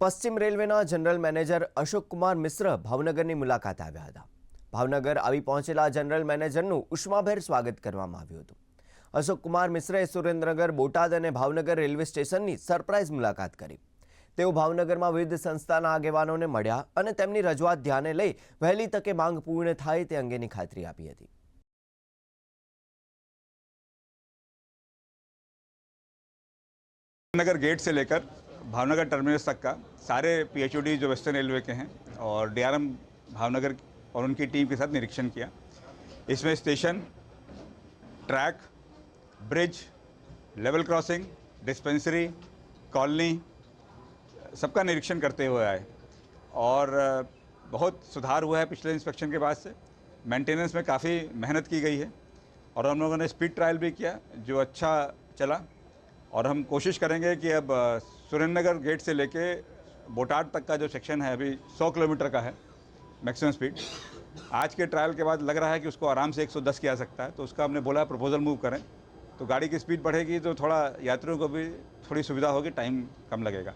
પશ્ચિમ રેલવેના general manager Ashok Kumar મિશ્ર ભાવનગરની મુલાકાતે આવ્યા હતા ભાવનગર આવી પહોંચેલા જનરલ મેનેજરનું ઉષ્માભેર સ્વાગત કરવામાં આવ્યું હતું અશોક કુમાર મિશ્રએ સુરેન્દ્રનગર બોટાદ અને ભાવનગર રેલવે સ્ટેશનની સરપ્રાઇઝ મુલાકાત કરી તેઓ ભાવનગરમાં વિવિધ સંસ્થાના આગેવાનોને મળ્યા અને તેમની રજૂઆત ધ્યાને લઈ વહેલી તકે માંગ પૂર્ણ થાય તે અંગેની ખાતરી આપી હતી नगर गेट से लेकर भावनगर टर्मिनस तक का सारे पीएचओडी जो वेस्टर्न रेलवे के हैं और डीआरएम भावनगर और उनकी टीम के साथ निरीक्षण किया। इसमें station, track, bridge, level crossing, dispensary, colony, सबका निरीक्षण करते हुए आए। और बहुत सुधार हुआ है पिछले इंस्पेक्शन के बाद से। मेंटेनेंस में काफ़ी मेहनत की गई है और हम लोगों ने स्पीड ट्रायल भी किया, जो अच्छा चला। और हम कोशिश करेंगे कि अब सुरेंद्रनगर गेट से लेके बोटाड तक का जो सेक्शन है, अभी 100 किलोमीटर का है मैक्सिमम स्पीड आज के ट्रायल के बाद लग रहा है कि उसको आराम से 110 किया सकता है तो उसका हमने बोला प्रपोजल मूव करें। तो गाड़ी की स्पीड बढ़ेगी तो थोड़ा यात्रियों को भी थोड़ी सुविधा होगी टाइम कम लगेगा।